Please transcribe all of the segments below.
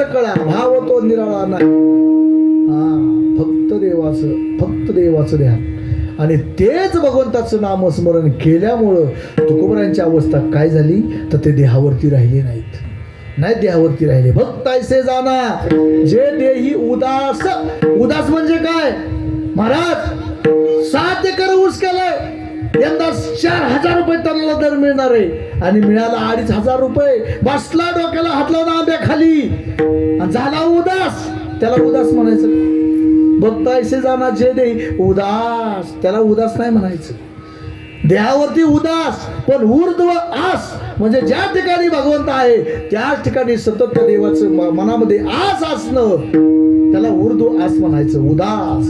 सकळा भाव तो निराळा नाही. हा फक्त देवाचं फक्त देवाचं ध्यान. आणि तेच भगवंताचं नामस्मरण केल्यामुळं तुकोबरांची अवस्था काय झाली? तर ते देहावरती राहिले नाहीत. नाही देहावरती राहिले. भक्त ऐसे जाना. जे देही उदास उदास म्हणजे काय? महाराज साध्य कर ऊस केलाय. यंदा चार हजार रुपये टनाला दर मिळणार आहे. आणि मिळाला अडीच हजार रुपये. बसला डोक्याला हात लावून आंब्या खाली झाला उदास. त्याला उदास म्हणायचं. बघतायसे जाना जे दे उदास. त्याला उदास नाही म्हणायचं. देहावरती उदास पण ऊर्ध्व आस. म्हणजे ज्या ठिकाणी भगवंत आहे त्याच ठिकाणी सतत त्या देवाचं मनामध्ये आस असणं. त्याला उर्दू आस म्हणायचं उदास.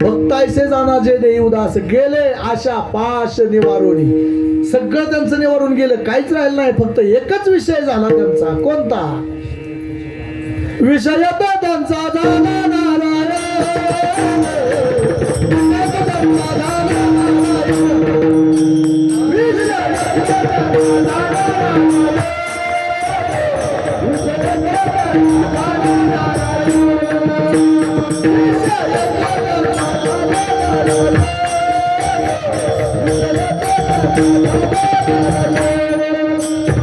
फक्त ऐसे जाना जे देई उदास. गेले आशा पाश निवारोणी. सगळं त्यांचं निवारून गेलं. काहीच राहिलं नाही. फक्त एकच विषय झाला त्यांचा. कोणता? विषय त्यांचा त्यांचा. झाला नारायण.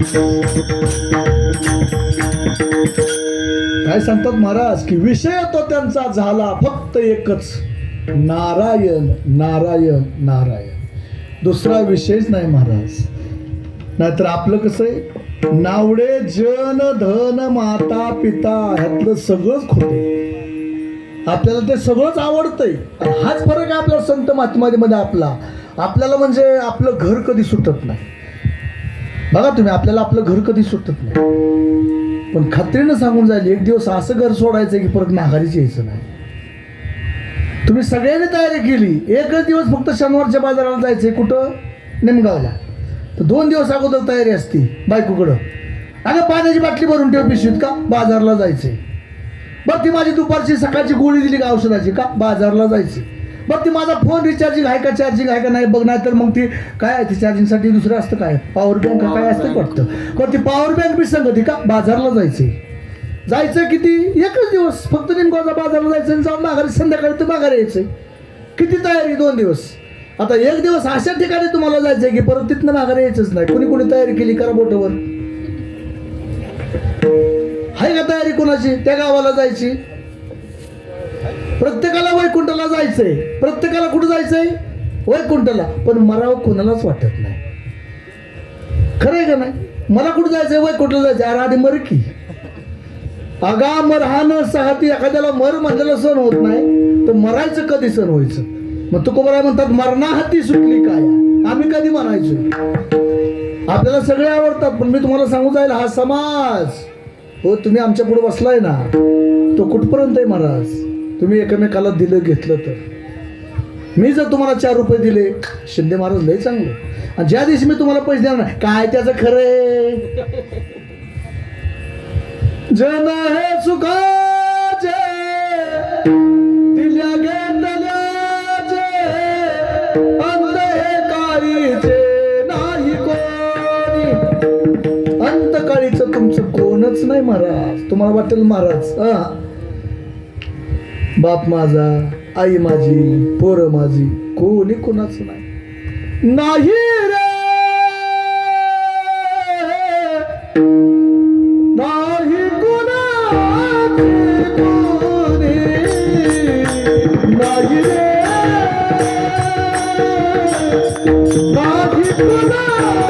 काय सांगतात महाराज की विषय तो त्यांचा झाला फक्त एकच. नारायण नारायण नारायण. दुसरा विषयच नाही महाराज. नाहीतर आपलं कसं आहे? नावडे जन धन माता पिता ह्यातलं सगळंच खोटे आपल्याला ते सगळंच आवडतंय. हाच फरक आहे आपल्या संत महात्मामध्ये आपला. आपल्याला म्हणजे आपलं घर कधी सुटत नाही. बघा तुम्ही आपल्याला आपलं घर कधी सुटत नाही. पण खात्रीनं सांगून जाईल एक दिवस असं घर सोडायचं की परत माघारीच यायचं नाही. तुम्ही सगळ्यांनी तयारी केली एकच दिवस फक्त शनिवारच्या बाजाराला जायचंय कुठं? निमगावला. तर दोन दिवस अगोदर तयारी असते बायकोकडं. अगं पाण्याची बाटली भरून ठेव पिशवीत का? बाजारला जायचंय. बरं ती माझी दुपारची सकाळची गोळी दिली का औषधाची का? बाजारला जायची बरं ती माझा फोन रिचार्जिंग आहे का चार्जिंग आहे का नाही बघ नाही तर मग ती काय आहे ती चार्जिंगसाठी दुसरं असतं काय? पॉवर बँक काय असतं वाटतं बरं ती पॉवर बँक बी संगती का बाजारला जायचे जायचं किती? एकच दिवस. फक्त निमगावचा बाजारला जायचं आणि जाऊन माघारी संध्याकाळी तर माघारी यायचं किती तयारी? दोन दिवस. आता एक दिवस अशा ठिकाणी तुम्हाला जायचं की परत तिथनं माघारी यायचंच नाही. कोणी कोणी तयारी केली करा बोटवर. आहे का तयारी कोणाची? त्या गावाला जायची. प्रत्येकाला वैकुंठाला जायचंय. प्रत्येकाला कुठं जायचंय? वैकुंठाला. पण मराव कोणालाच वाटत नाही. खरं आहे का नाही? मला कुठं जायचंय? वैकुंठला जायचं अरे आधी मर की. अगा मर हा सहाती एखाद्याला मर म्हणलेलं सण होत नाही. तर मरायचं कधी सण व्हायचं? मग तुकोबराय म्हणतात मरणा हाती सुटली काय? आम्ही कधी मरायचो? आपल्याला सगळे आवडतात पण मी तुम्हाला सांगू जाईल हा समाज. हो तुम्ही आमच्या पुढे बसलाय ना तो कुठपर्यंत आहे महाराज तुम्ही एकमेकाला दिलं घेतलं तर. मी जर तुम्हाला चार रुपये दिले शिंदे महाराज लय चांगले. आणि ज्या दिवशी मी तुम्हाला पैसे देणार नाही काय त्याचं खरं आहे? जन हे सुखाचे दिल्या घेतल्याचे अंत हे काळीचे नाही कोणी. अंतकाळीचं तुमचं कोणच नाही महाराज. तुम्हाला वाटेल महाराज हा. बाप माझा आई माझी पोर माझी कोणी कोणाच नाही. रे! नाही कोणाची नाही रे! नाही कोणाची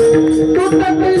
राहिले तुटतील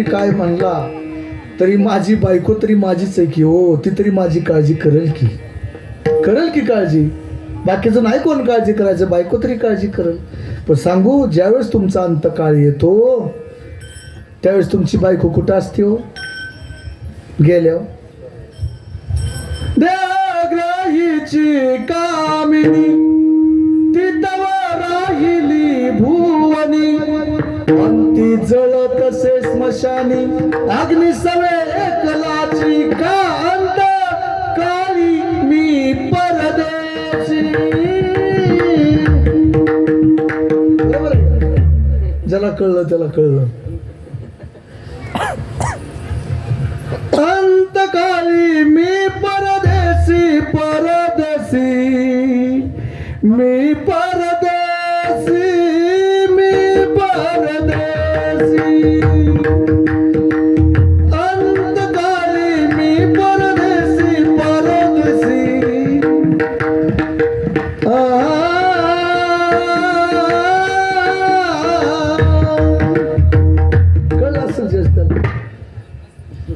जरी काय म्हणला तरी माझी बायको तरी माझीच आहे की हो ती तरी माझी काळजी करेल की. करेल की काळजी? बाकीचं नाही कोण काळजी करायचं बायको तरी काळजी करेल. पण सांगू ज्यावेळेस तुमचा अंतकाळ येतो त्यावेळेस तुमची बायको कुठं असते हो? गेल्या. देवग्रहीची कामिनी. से स्मशानी अग्नि सवे एकलाची कांत काळी मी परदेशी. ज्याला कळलं त्याला कळलं.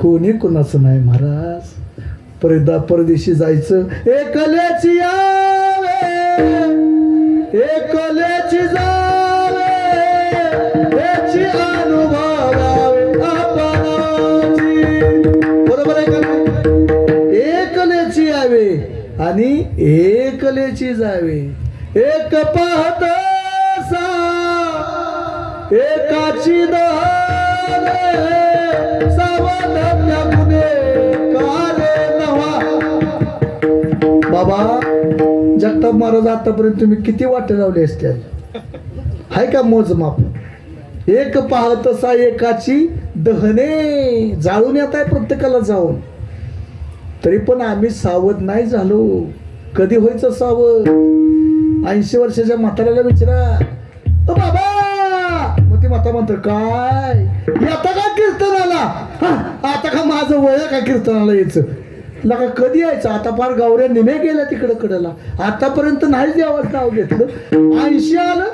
कोणी कोणाचं नाही महाराज. परदा परदेशी जायचं. एकल्याची एकल्याची जा आणि एकलेची जावे. एक पाहत एकाची गुन्हे बाबा जगताप महाराज आतापर्यंत तुम्ही किती वाटे लावले असते हाय का मोजमाप एक पाहत असा एकाची दहने. जाळून येत आहे प्रत्येकाला जाऊन. तरी पण आम्ही सावध नाही झालो. कधी व्हायचं सावध? ऐंशी वर्षाच्या म्हाताऱ्याला विचारा. बाबा मग ती माता म्हणतो काय? आता का कीर्तनाला आला? आता का माझं वय का कीर्तनाला यायचं? लका कधी यायचं? आता फार गावऱ्या निमे गेल्या तिकडं कडला. आतापर्यंत नाहीच देवाच नाव घेतलं. ऐंशी आलं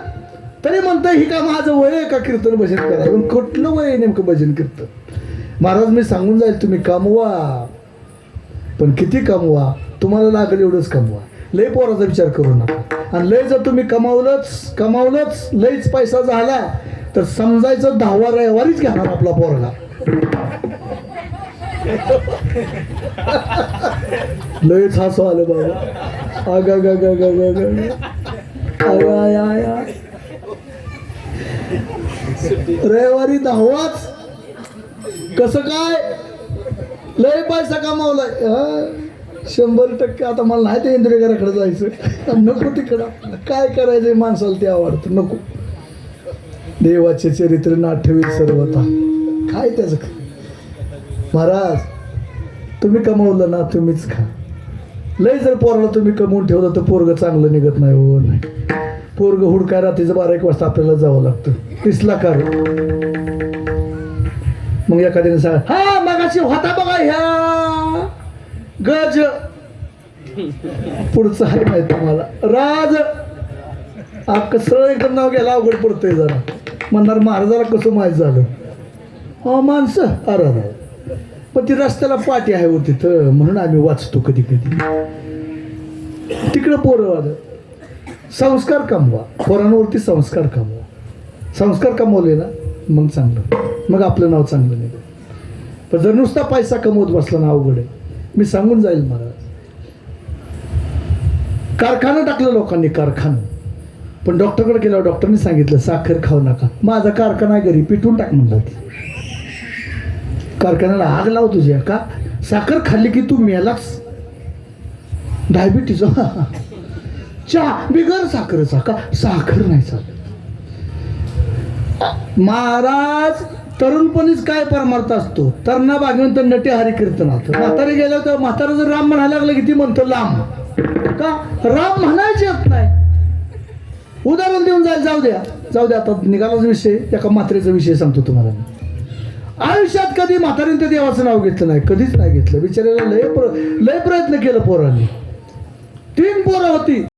तरी म्हणतं ही का माझं वय आहे का कीर्तन भजन करा पण कुठलं वय नेमकं भजन कीर्तन? महाराज मी सांगून जाईल तुम्ही कमवा. पण किती कमवा? तुम्हाला लागेल एवढंच कमवा. लय पोराचा विचार करू नका. आणि लय जर तुम्ही कमावलंच कमावलंच लयच पैसा झाला तर समजायचं दहावा रविवारीच घेणार आपला पोरगा. लयच हसू आलं बाबा. अग ग ग ग ग रविवारी दहावाच? कसं काय? लय पैसा कमावलाय. हा, शंभर टक्के आता मला नाही ते इंद्रियगराकडे जायचं नको तिकडं. काय करायचंय माणसाला ते आवडतं. नको. देवाचे चरित्र नाठवी सर्वता काय त्याचं? महाराज तुम्ही कमवलं ना तुम्हीच खा. लय जर पोराला तुम्ही कमवून ठेवलं तर पोरग चांगलं निघत नाही हो नाही. पोरग हुडकाय रात्रीचं बारा एक वाजता आपल्याला जावं लागतं. तिसला का मग एखाद्याने सांग हा मगाशी होता बघा ह्या. गज. पुढचं आहे माहीत तुम्हाला. राज. अख्खं सरळ एकदम नाव घ्यायला अवघड पडतंय जरा. म्हणणार महाराजाला कसं माहीत झालं? हा माणसं. अरे अरे पण ती रस्त्याला पाठी आहे होती तिथं. म्हणून आम्ही वाचतो कधी कधी तिकडं पोरं आलं संस्कार कमवा. पोरांवरती संस्कार कमवा. संस्कार कमवले ना मग चांगलं. मग आपलं नाव चांगलं नाही पण जर नुसता पैसा कमवत बसला ना अवघड आहे. मी सांगून जाईल महाराज. कारखाना टाकलं लोकांनी कारखाना. पण डॉक्टरकडे गेल्यावर डॉक्टरने सांगितलं साखर खाऊ नका. माझा कारखाना आहे घरी पिटून टाक म्हणला कारखान्याला आग लाव तुझ्या का? साखर खाल्ली की तू मेलास? डायबिटीज चहा बिगर साखरचा का? साखर नाही चालत. महाराज तरुणपणीच काय परमार्थ असतो? तरणा बागेनंतर नटे हरी कीर्तनात. म्हातारे गेलं तर म्हातारा जर राम म्हणायला लागलं की ती म्हणतो लांब. का? राम म्हणायचे येत नाही. उदाहरण देऊन जाईल जाऊ द्या. जाऊ द्या आता निघालाच विषय. एका मात्रेचा विषय सांगतो तुम्हाला मी. आयुष्यात कधी म्हातारीने त्या देवाचं नाव घेतलं नाही कधीच नाही घेतलं. बिचारायला लय प्र लय प्रयत्न केलं पोरांनी. तीन पोरं होती.